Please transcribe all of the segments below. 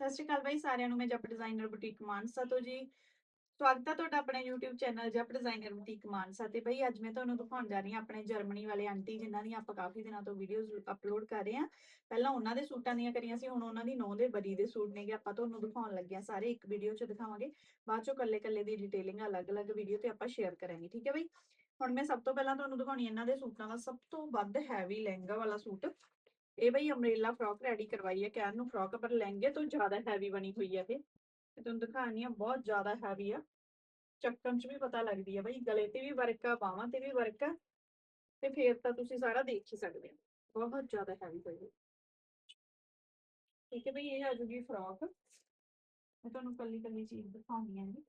ਸਤਿ ਸ਼੍ਰੀ ਅਕਾਲ ਬਾਈ, ਸਾਰਿਆਂ ਨੂੰ ਮੈਂ ਜੱਪ ਡਿਜ਼ਾਈਨਰ ਬੁਟੀਕ ਮਾਨਸਾ ਤੋਂ ਜੀ। ਸਵਾਗਤ ਹੈ ਤੁਹਾਡਾ ਆਪਣੇ YouTube channel Japp designer boutique Mansa ਤੇ ਬਈ, ਅੱਜ ਮੈਂ ਤੁਹਾਨੂੰ ਦਿਖਾਉਣ ਜਾ ਰਹੀ ਹਾਂ ਆਪਣੇ ਜਰਮਨੀ ਵਾਲੇ ਆਂਟੀ, ਜਿਨ੍ਹਾਂ ਦੀਆਂ ਆਪਾਂ ਕਾਫੀ ਦਿਨਾਂ ਤੋਂ ਵੀਡੀਓਜ਼ ਅਪਲੋਡ ਕਰ ਰਹੇ ਹਾਂ। ਪਹਿਲਾਂ ਉਹਨਾਂ ਦੇ ਸੂਟਾਂ ਦੀਆਂ ਕਰੀਆਂ ਸੀ, ਹੁਣ ਉਹਨਾਂ ਦੀ ਨੌ ਦੇ ਬਰੀ ਦੇ ਸੂਟ ਨੇਗੇ, ਆਪਾਂ ਤੁਹਾਨੂੰ ਦਿਖਾਉਣ ਲੱਗੇ ਸਾਰੇ ਇੱਕ ਵੀਡੀਓ 'ਚ ਦਿਖਾਵਾਂਗੇ। ਬਾਅਦ 'ਚੋਂ ਕੱਲੇ-ਕੱਲੇ ਦੀ ਡਿਟੇਲਿੰਗ ਅਲੱਗ-ਅਲੱਗ ਵੀਡੀਓ ਤੇ ਆਪਾਂ ਸ਼ੇਅਰ ਕਰਾਂਗੇ, ਠੀਕ ਹੈ ਬਈ? ਹੁਣ ਮੈਂ ਸਭ ਤੋਂ ਪਹਿਲਾਂ ਤੁਹਾਨੂੰ ਦਿਖਾਉਣੀ ਇਹਨਾਂ ਦੇ ਸੂਟਾਂ ਦਾ ਸਭ ਤੋਂ ਵੱਧ ਹੈਵੀ ਲਹਿੰਗਾ ਵਾਲਾ ਸੂਟ। ਇਹ ਬਈ ਅਮਰੇਲਾ ਫਰੋਕ ਰੈਡੀ ਕਰਵਾਈ ਹੈ, ਕਹਿਣ ਨੂੰ ਫਰੋਕ ਪਰ ਲਹਿੰਗੇ ਤੋਂ ਜ਼ਿਆਦਾ ਹੈਵੀ ਬਣੀ ਹੋਈ ਹੈ ਇਹ। ਮੈਂ ਤੁਹਾਨੂੰ ਦਿਖਾਣੀ ਆ ਬਹੁਤ ਜ਼ਿਆਦਾ ਹੈਵੀ ਆ। ਚੱਕਣ 'ਚ ਵੀ ਪਤਾ ਲੱਗਦੀ ਹੈ ਬਈ, ਗਲੇ ਤੇ ਵੀ ਵਰਕ ਆ, ਬਾਹਾਂ ਤੇ ਵੀ ਵਰਕ ਆ, ਤੇ ਫੇਰ ਤਾਂ ਤੁਸੀਂ ਸਾਰਾ ਦੇਖ ਹੀ ਸਕਦੇ ਹੋ। ਬਹੁਤ ਜ਼ਿਆਦਾ ਹੈਵੀ ਹੋਈ ਹੈ। ਠੀਕ ਹੈ ਬਈ, ਇਹ ਆ ਜੂਗੀ ਫਰੋਕ ਮੈਂ ਤੁਹਾਨੂੰ ਕੱਲੀ ਕੱਲੀ ਚੀਜ਼ ਦਿਖਾਉਣੀ ਹੈ ਜੀ।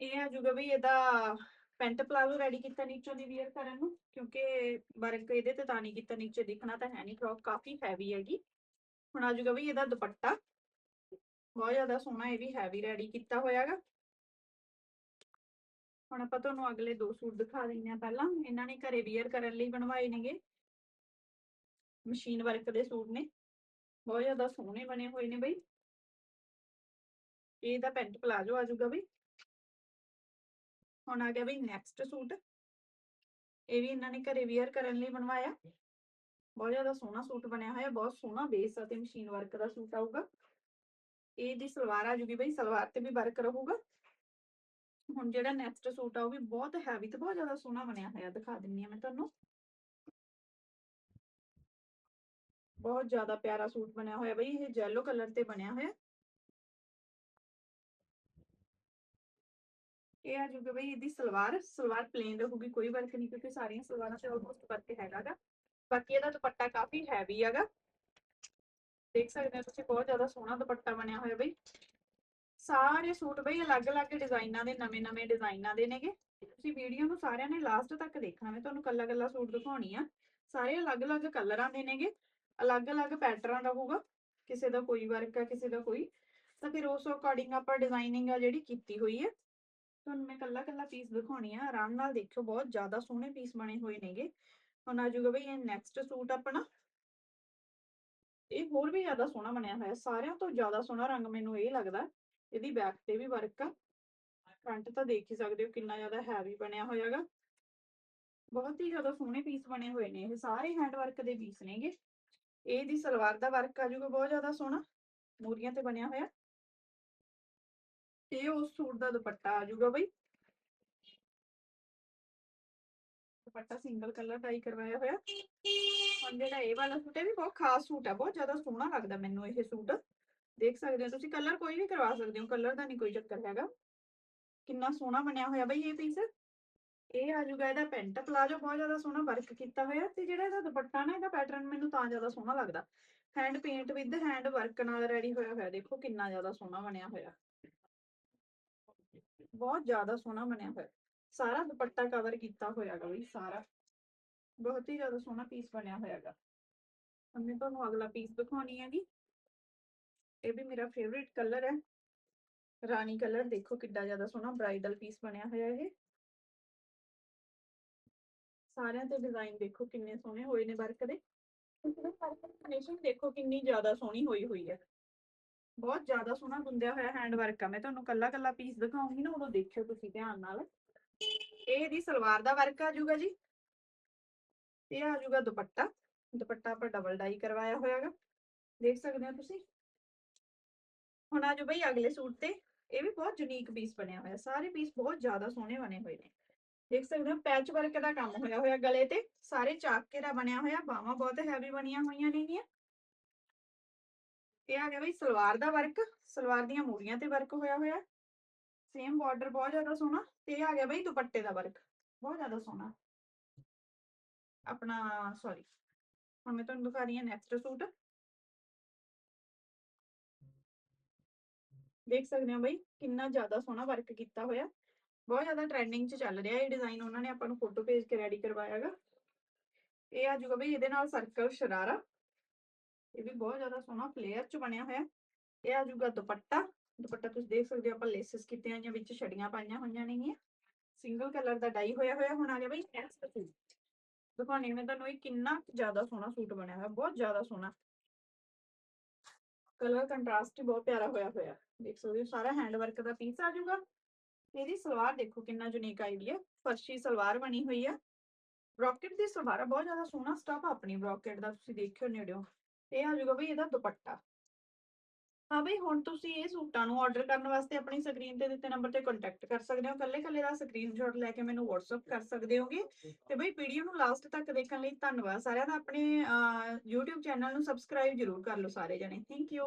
ਇਹ ਆ ਜੂਗਾ ਬਈ ਇਹਦਾ ਪੈਂਟ ਪਲਾਜ਼ੋ ਰੈਡੀ ਕੀਤਾ ਨੀਚੋਂ ਦੀ ਵੀਅਰ ਕਰਨ ਨੂੰ, ਕਿਉਂਕਿ ਵਰਕ ਇਹਦੇ ਤੇ ਤਾਂ ਨਹੀਂ ਕੀਤਾ, ਨੀਚੇ ਦਿਖਣਾ ਤਾਂ ਹੈ ਨਹੀਂ ਫਰੋਕ ਕਾਫੀ ਹੈਵੀ ਹੈਗੀ। ਹੁਣ ਆ ਜਾਊਗਾ ਵੀ ਇਹਦਾ ਦੁਪੱਟਾ। ਬਹੁਤ ਜ਼ਿਆਦਾ ਸੋਹਣਾ ਇਹ ਵੀ ਹੈਵੀ ਰੈਡੀ ਕੀਤਾ ਹੋਇਆਗਾ। ਹੁਣ ਆਪਾਂ ਤੁਹਾਨੂੰ ਅਗਲੇ ਦੋ ਸੂਟ ਦਿਖਾ ਦਿੰਦੇ ਆ ਪਹਿਲਾਂ। ਇਹਨਾਂ ਨੇ ਘਰੇ ਵੀਅਰ ਕਰਨ ਲਈ ਬਣਵਾਏ ਨੇਗੇ। ਮਸ਼ੀਨ ਵਰਕ ਦੇ ਸੂਟ ਨੇ। ਬਹੁਤ ਜ਼ਿਆਦਾ ਸੋਹਣੇ ਬਣੇ ਹੋਏ ਨੇ ਬਈ। ਇਹਦਾ ਪੈਂਟ ਪਲਾਜ਼ੋ ਆ ਜਾਊਗਾ ਬਈ। ਹੁਣ ਆ ਗਿਆ ਬਈ ਨੈਕਸਟ ਸੂਟ। ਇਹ ਵੀ ਇਹਨਾਂ ਨੇ ਘਰੇ ਵੀਅਰ ਕਰਨ ਲਈ ਬਣਵਾਇਆ। ਬਹੁਤ ਜ਼ਿਆਦਾ ਸੋਹਣਾ ਸੂਟ ਬਣਿਆ ਹੋਇਆ, ਬਹੁਤ ਸੋਹਣਾ ਬੇਸ ਅਤੇ ਮਸ਼ੀਨ ਵਰਕ ਦਾ ਸੂਟ ਆਊਗਾ। ਇਹ ਦੀ ਸਲਵਾਰ ਆ ਜੂਗੀ ਬਈ, ਸਲਵਾਰ ਤੇ ਵੀ ਵਰਕ ਰਹੂਗਾ। ਹੁਣ ਜਿਹੜਾ ਨੈਕਸਟ ਸੂਟ ਆ ਉਹ ਵੀ ਬਹੁਤ ਹੈਵੀ ਤੇ ਬਹੁਤ ਜ਼ਿਆਦਾ ਸੋਹਣਾ ਬਣਿਆ ਹੋਇਆ, ਦਿਖਾ ਦਿੰਨੀ ਆ ਮੈਂ ਤੁਹਾਨੂੰ। ਬਹੁਤ ਜ਼ਿਆਦਾ ਪਿਆਰਾ ਸੂਟ ਬਣਿਆ ਹੋਇਆ ਬਈ, ਇਹ ਜੈਲੋ ਕਲਰ ਤੇ ਬਣਿਆ ਹੋਇਆ। ਇਹ ਆ ਜੂਗਾ ਬਈ ਇਹਦੀ ਸਲਵਾਰ ਸਲਵਾਰ ਪਲੇਨ ਰਹੂਗੀ, ਕੋਈ ਵਰਕ ਨਹੀਂ ਕਿਉਂਕਿ ਸਾਰੀਆਂ ਸਲਵਾਰਾਂ ਤੇ ਆਲਮੋਸਟ ਵਰਕ ਹੈਗਾਗਾ। ਬਾਕੀ ਇਹਦਾ ਦੁਪੱਟਾ ਕਾਫੀ ਹੈਵੀ ਹੈਗਾ ਦੇਖ ਸਕਦੇ ਹੋ ਤੁਸੀਂ, ਬਹੁਤ ਜ਼ਿਆਦਾ ਸੋਹਣਾ ਦੁਪੱਟਾ ਬਣਿਆ ਹੋਇਆ ਬਈ। ਸਾਰੇ ਸੂਟ ਬਈ ਅਲੱਗ-ਅਲੱਗ ਡਿਜ਼ਾਈਨਾਂ ਦੇ, ਨਵੇਂ-ਨਵੇਂ ਡਿਜ਼ਾਈਨਾਂ ਦੇ ਨੇਗੇ। ਤੁਸੀਂ ਵੀਡੀਓ ਨੂੰ ਸਾਰਿਆਂ ਨੇ ਲਾਸਟ ਤੱਕ ਦੇਖਣਾ ਮੈਂ, ਤੁਹਾਨੂੰ ਕੱਲਾ-ਕੱਲਾ ਸੂਟ ਦਿਖਾਉਣੀ ਆ। ਸਾਰੇ ਅਲੱਗ-ਅਲੱਗ ਕਲਰਾਂ ਦੇ ਨੇਗੇ, ਅਲੱਗ-ਅਲੱਗ ਪੈਟਰਨ ਰਹੂਗਾ ਕਿਸੇ ਦਾ ਕੋਈ ਵਰਕ ਆ, ਕਿਸੇ ਦਾ ਕੋਈ। ਤਾਂ ਫਿਰ ਉਸ ਅਕੋਰਡਿੰਗ ਆਪਾਂ ਡਿਜ਼ਾਈਨਿੰਗ ਆ ਜਿਹੜੀ ਕੀਤੀ ਹੋਈ ਹੈ ਤੁਹਾਨੂੰ ਮੈਂ ਕੱਲਾ ਕੱਲਾ ਪੀਸ ਦਿਖਾਉਣੀ ਆ। ਆਰਾਮ ਨਾਲ ਦੇਖਿਓ, ਬਹੁਤ ਜ਼ਿਆਦਾ ਸੋਹਣੇ ਪੀਸ ਬਣੇ ਹੋਏ ਨੇਗੇ। ਹੁਣ ਆ ਜਾਊਗਾ ਬਈ, ਇਹ ਨੈਕਸਟ ਸੂਟ ਆਪਣਾ। ਇਹ ਹੋਰ ਵੀ ਜ਼ਿਆਦਾ ਸੋਹਣਾ ਬਣਿਆ ਹੋਇਆ। ਸਾਰਿਆਂ ਤੋਂ ਜ਼ਿਆਦਾ ਸੋਹਣਾ ਰੰਗ ਮੈਨੂੰ ਇਹ ਲੱਗਦਾ, ਇਹਦੀ ਬੈਕ ਤੇ ਵੀ ਵਰਕ ਆ। ਫਰੰਟ ਤਾਂ ਦੇਖ ਹੀ ਸਕਦੇ ਹੋ ਕਿੰਨਾ ਜ਼ਿਆਦਾ ਹੈਵੀ ਬਣਿਆ ਹੋਇਆਗਾ। ਬਹੁਤ ਹੀ ਜ਼ਿਆਦਾ ਸੋਹਣੇ ਪੀਸ ਬਣੇ ਹੋਏ ਨੇ ਇਹ। ਸਾਰੇ ਹੈਂਡ ਵਰਕ ਦੇ ਪੀਸ ਨੇਗੇ। ਇਹ ਦੀ ਸਲਵਾਰ ਦਾ ਵਰਕ ਆ ਜਾਊਗਾ, ਬਹੁਤ ਜ਼ਿਆਦਾ ਸੋਹਣਾ। ਮੂਰੀਆਂ ਤੇ ਬਣਿਆ ਹੋਇਆ। ਇਹ ਉਸ ਸੂਟ ਦਾ ਦੁਪੱਟਾ ਆ ਜਾਊਗਾ ਬਈ। ਦੁਪੱਟਾ ਸਿੰਗਲ ਕਲਰ ਦਾ ਕਰਵਾਇਆ ਹੋਇਆ। ਹੁਣ ਜਿਹੜਾ ਇਹ ਵਾਲਾ ਸੂਟ ਹੈ ਵੀ ਬਹੁਤ ਖਾਸ ਸੂਟ ਹੈ, ਬਹੁਤ ਜ਼ਿਆਦਾ ਸੋਹਣਾ ਲੱਗਦਾ ਮੈਨੂੰ ਇਹ ਸੂਟ। ਦੇਖ ਸਕਦੇ ਹੋ ਤੁਸੀਂ ਕਲਰ ਕੋਈ ਵੀ ਕਰਵਾ ਸਕਦੇ ਹੋ ਕਲਰ ਦਾ ਨਹੀਂ ਕੋਈ ਚੱਕਰ ਹੈਗਾ। ਕਿੰਨਾ ਸੋਹਣਾ ਬਣਿਆ ਹੋਇਆ ਬਈ ਇਹ ਪੀਸ ਇਹ ਆ ਜਾਊਗਾ ਇਹਦਾ ਪੈਂਟ ਪਲਾਜੋ, ਬਹੁਤ ਜ਼ਿਆਦਾ ਸੋਹਣਾ ਵਰਕ ਕੀਤਾ ਹੋਇਆ ਤੇ ਜਿਹੜਾ ਇਹਦਾ ਦੁਪੱਟਾ ਨਾ, ਇਹਦਾ ਪੈਟਰਨ ਮੈਨੂੰ ਤਾਂ ਜ਼ਿਆਦਾ ਸੋਹਣਾ ਲੱਗਦਾ। Hand paint with hand work ਨਾਲ ਰੈਡੀ ਹੋਇਆ ਹੋਇਆ, ਦੇਖੋ ਕਿੰਨਾ ਜ਼ਿਆਦਾ ਸੋਹਣਾ ਬਣਿਆ ਹੋਇਆ। ਬਹੁਤ ਜ਼ਿਆਦਾ ਸੋਹਣਾ ਬਣਿਆ ਹੋਇਆ। ਸਾਰਾ ਦੁਪੱਟਾ ਕਵਰ ਕੀਤਾ ਹੋਇਆਗਾ ਬਈ, ਸਾਰਾ। ਬਹੁਤ ਹੀ ਜ਼ਿਆਦਾ ਸੋਹਣਾ ਪੀਸ ਬਣਿਆ ਹੋਇਆਗਾ ਮੈਂ ਤੁਹਾਨੂੰ ਅਗਲਾ ਪੀਸ ਦਿਖਾਉਣੀ ਹੈਗੀ। ਇਹ ਵੀ ਮੇਰਾ ਫੇਵਰਿਟ ਕਲਰ ਹੈ। ਰਾਣੀ ਕਲਰ ਦੇਖੋ ਕਿੱਡਾ ਜ਼ਿਆਦਾ ਸੋਹਣਾ ਬ੍ਰਾਈਡਲ ਪੀਸ ਬਣਿਆ ਹੋਇਆ ਇਹ। ਸਾਰਿਆਂ ਤੇ ਡਿਜ਼ਾਈਨ ਦੇਖੋ ਕਿੰਨੇ ਸੋਹਣੇ ਹੋਏ ਨੇ ਵਰਕ ਦੇ। ਫਿਨਿਸ਼ਿੰਗ ਦੇਖੋ ਕਿੰਨੀ ਜ਼ਿਆਦਾ ਸੋਹਣੀ ਹੋਈ ਹੋਈ ਹੈ। ਬਹੁਤ ਜ਼ਿਆਦਾ ਸੋਹਣਾ ਗੁੰਦਿਆ ਹੋਇਆ ਹੈਂਡ ਵਰਕ ਆ। ਮੈਂ ਤੁਹਾਨੂੰ ਕੱਲਾ ਕੱਲਾ ਪੀਸ ਦਿਖਾਉਂਗੀ ਨਾ, ਉਦੋਂ ਦੇਖਿਓ ਤੁਸੀਂ ਧਿਆਨ ਨਾਲ। ਇਹ ਇਹਦੀ ਸਲਵਾਰ ਦਾ ਵਰਕ ਆ ਜਾਊਗਾ ਜੀ। ਇਹ ਆ ਜਾਊਗਾ ਦੁਪੱਟਾ। ਦੁਪੱਟਾ ਆਪਾਂ ਡਬਲ ਡਾਈ ਕਰਵਾਇਆ ਹੋਇਆਗਾ ਦੇਖ ਸਕਦੇ ਹੋ ਤੁਸੀਂ। ਹੁਣ ਆ ਜਾਓ ਬਈ ਅਗਲੇ ਸੂਟ ਤੇ। ਇਹ ਵੀ ਬਹੁਤ ਯੂਨੀਕ ਪੀਸ ਬਣਿਆ ਹੋਇਆ। ਸਾਰੇ ਪੀਸ ਬਹੁਤ ਜ਼ਿਆਦਾ ਸੋਹਣੇ ਬਣੇ ਹੋਏ ਨੇ। ਦੇਖ ਸਕਦੇ ਹੋ ਪੈਚ ਵਰਕ ਦਾ ਕੰਮ ਹੋਇਆ ਹੋਇਆ ਗਲੇ ਤੇ। ਸਾਰੇ ਚਾਕੇ ਦਾ ਬਣਿਆ ਹੋਇਆ। ਬਾਹਾਂ ਬਹੁਤ ਹੈਵੀ ਬਣੀਆਂ ਹੋਈਆਂ ਨੇਗੀਆਂ ਇਹ ਆ ਗਿਆ ਬਈ ਸਲਵਾਰ ਦਾ ਵਰਕ, ਸਲਵਾਰ ਦੀਆਂ ਮੂਰੀਆਂ ਤੇ ਵਰਕ ਹੋਇਆ ਹੋਇਆ। ਸੇਮ ਬਾਰਡਰ ਬਹੁਤ ਜ਼ਿਆਦਾ ਸੋਹਣਾ ਤੇ ਇਹ ਆ ਗਿਆ ਬਈ ਦੁਪੱਟੇ ਦਾ ਵਰਕ, ਬਹੁਤ ਜ਼ਿਆਦਾ ਸੋਹਣਾ। ਆਪਣਾ ਸੌਰੀ ਹੁਣ ਮੈਂ ਤੁਹਾਨੂੰ ਦਿਖਾ ਰਹੀ ਹਾਂ ਨੈਕਸਟ ਸੂਟ। ਦੇਖ ਸਕਦੇ ਹੋ ਬਈ ਕਿੰਨਾ ਜ਼ਿਆਦਾ ਸੋਹਣਾ ਵਰਕ ਕੀਤਾ ਹੋਇਆ। ਬਹੁਤ ਜ਼ਿਆਦਾ ਟ੍ਰੈਂਡਿੰਗ 'ਚ ਚੱਲ ਰਿਹਾ ਇਹ ਡਿਜ਼ਾਈਨ ਉਹਨਾਂ ਨੇ ਆਪਾਂ ਨੂੰ ਫੋਟੋ ਭੇਜ ਕੇ ਰੈਡੀ ਕਰਵਾਇਆਗਾ ਇਹ ਆ ਜਾਊਗਾ ਬਈ ਇਹਦੇ ਨਾਲ ਸਰਕਲ ਸ਼ਰਾਰਾ। ਇਹ ਵੀ ਬਹੁਤ ਜ਼ਿਆਦਾ ਸੋਹਣਾ ਫਲੇਅਰ 'ਚ ਬਣਿਆ ਹੋਇਆ। ਇਹ ਆ ਜਾਊਗਾ ਦੁਪੱਟਾ। ਦੁਪੱਟਾ ਤੁਸੀਂ ਦੇਖ ਸਕਦੇ ਹੋ ਆਪਾਂ ਲੇਸਸ ਕੀਤੀਆਂ ਹੋਈਆਂ, ਵਿੱਚ ਛੜੀਆਂ ਪਾਈਆਂ ਹੋਈਆਂ ਨੇਗੀਆਂ। ਸਿੰਗਲ ਕਲਰ ਦਾ ਡਾਈ ਹੋਇਆ ਹੋਇਆ ਹੁਣ ਆ ਗਿਆ ਬਈ ਨੈਕਸਟ ਸੂਟ। ਦਿਖਾਉਣੀ ਮੈਂ ਤੁਹਾਨੂੰ ਇਹ ਕਿੰਨਾ ਜ਼ਿਆਦਾ ਸੋਹਣਾ ਸੂਟ ਬਣਿਆ ਹੋਇਆ, ਬਹੁਤ ਜ਼ਿਆਦਾ ਸੋਹਣਾ। ਕਲਰ ਕੰਟਰਾਸਟ ਬਹੁਤ ਪਿਆਰਾ ਹੋਇਆ ਹੋਇਆ। ਦੇਖ ਸਕਦੇ ਹੋ ਸਾਰਾ ਹੈਂਡ ਵਰਕ ਦਾ ਪੀਸ ਆ ਜਾਊਗਾ। ਇਹਦੀ ਸਲਵਾਰ ਦੇਖੋ ਕਿੰਨਾ ਯੂਨੀਕ ਆਈ ਹੈ ਫਰਸ਼ੀ ਸਲਵਾਰ ਬਣੀ ਹੋਈ ਆ। ਬ੍ਰੋਕਟ ਦੀ ਸਲਵਾਰ ਬਹੁਤ ਜ਼ਿਆਦਾ ਸੋਹਣਾ ਸਟਾਫ ਆਪਣੀ ਬ੍ਰੋਕਟ ਦਾ, ਤੁਸੀਂ ਦੇਖਿਓ ਨੇੜਿਓ। ਇਹ ਆ ਜਾਊਗਾ ਬਈ ਇਹਦਾ ਦੁਪੱਟਾ। ਹਾਂ ਬਈ ਹੁਣ ਤੁਸੀਂ ਇਹ ਸੂਟਾਂ ਨੂੰ ਆਰਡਰ ਕਰਨ ਵਾਸਤੇ ਆਪਣੀ ਸਕਰੀਨ ਤੇ ਦਿੱਤੇ ਨੰਬਰ ਤੇ ਕੰਟੈਕਟ ਕਰ ਸਕਦੇ ਹੋ। ਕੱਲੇ ਕੱਲੇ ਦਾ ਸਕਰੀਨਸ਼ਾਟ ਲੈ ਕੇ ਮੈਨੂੰ WhatsApp ਕਰ ਸਕਦੇ ਹੋਗੇ। ਤੇ ਬਈ ਵੀਡੀਓ ਨੂੰ ਲਾਸਟ ਤੱਕ ਦੇਖਣ ਲਈ ਧੰਨਵਾਦ। ਸਾਰਿਆਂ ਦਾ ਆਪਣੇ ਅਹ, YouTube ਚੈਨਲ ਨੂੰ ਸਬਸਕ੍ਰਾਈਬ ਜਰੂਰ ਕਰ ਲਓ ਸਾਰੇ ਜਣੇ। Thank you